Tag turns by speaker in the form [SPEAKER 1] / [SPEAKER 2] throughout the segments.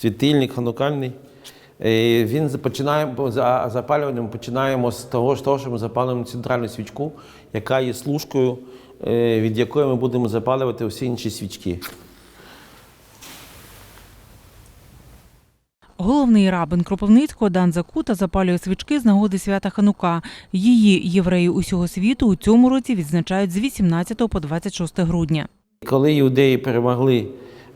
[SPEAKER 1] світильник ханукальний. Е, Він починаємо за запалюванням починаємо з того, що ми запалюємо центральну свічку, яка є служкою, е, від якої ми будемо запалювати усі інші свічки.
[SPEAKER 2] Головний рабин Кропивницького Дан Закута запалює свічки з нагоди свята Ханука. Її євреї усього світу у цьому році відзначають з 18 по 26 грудня.
[SPEAKER 1] Коли іудеї перемогли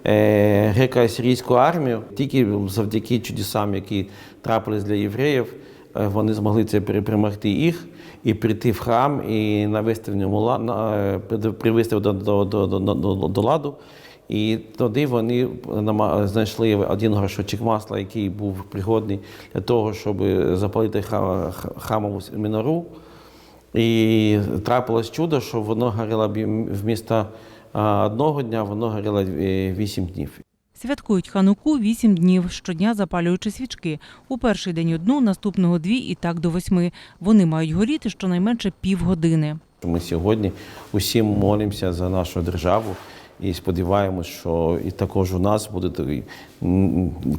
[SPEAKER 1] греко-асирійську армію, тільки завдяки чудесам, які трапились для євреїв, е, вони змогли це перемогти їх і прийти в храм і навести в ньому е, привести до, до, до, до, до, ладу. І тоді вони знайшли один горшочок масла, який був пригодний для того, щоб запалити храмову мінору. І трапилось чудо, що воно горіло вмісто а, одного дня, воно горіло е, вісім днів.
[SPEAKER 2] Святкують Хануку вісім днів, щодня запалюючи свічки. У перший день одну, наступного дві і так до восьми. Вони мають горіти щонайменше півгодини.
[SPEAKER 1] Ми сьогодні усім молимося за нашу державу і сподіваємось, що і також у нас буде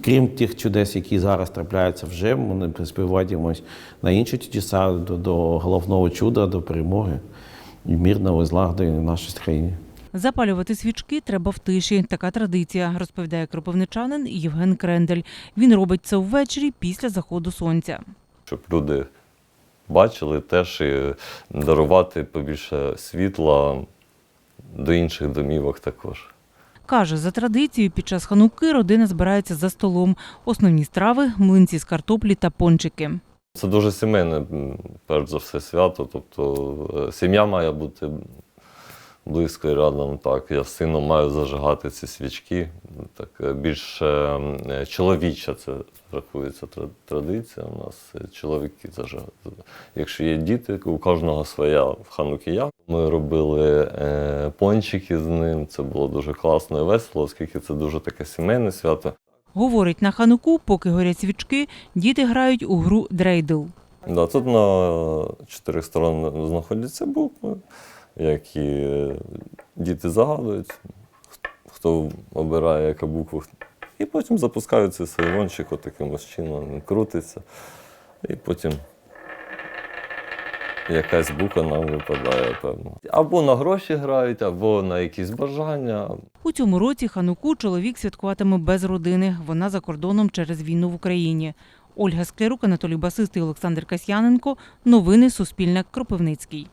[SPEAKER 1] крім тих чудес, які зараз трапляються вже, ми сподіваємось на інші чудеса до, до головного чуда, до перемоги і мирного злагоди в нашій країні.
[SPEAKER 2] Запалювати свічки треба в тиші. Така традиція, розповідає кропивничанин Євген Крендель. Він робить це ввечері після заходу сонця.
[SPEAKER 3] щоб люди бачили теж і дарувати побільше світла до інших домівок також.
[SPEAKER 2] Каже, за традицією під час хануки родина збирається за столом. Основні страви млинці з картоплі та пончики.
[SPEAKER 3] Це дуже сімейне, перш за все, свято. Тобто е, сім'я має бути близько і рядом. Так, я з сином маю зажигати ці свічки. Так, е, більш е, чоловіча це рахується традиція. У нас е, чоловіки зажигають. Якщо є діти, у кожного своя в ханукія. Ми робили пончики з ним. Це було дуже класно і весело, оскільки це дуже таке сімейне свято.
[SPEAKER 2] Говорить, на хануку, поки горять свічки, діти грають у гру дрейдл.
[SPEAKER 3] Да, тут на чотирьох сторон знаходяться букви, які діти загадують, хто обирає яку букву. І потім запускають цей сейвончик отаким ось чином, крутиться. І потім якась буква нам випадає, певно. Або на гроші грають, або на якісь бажання,
[SPEAKER 2] У цьому році хануку чоловік святкуватиме без родини. Вона за кордоном через війну в Україні. Ольга Склярук, Анатолій Басистий, Олександр Касьяненко. Новини Суспільне. Кропивницький.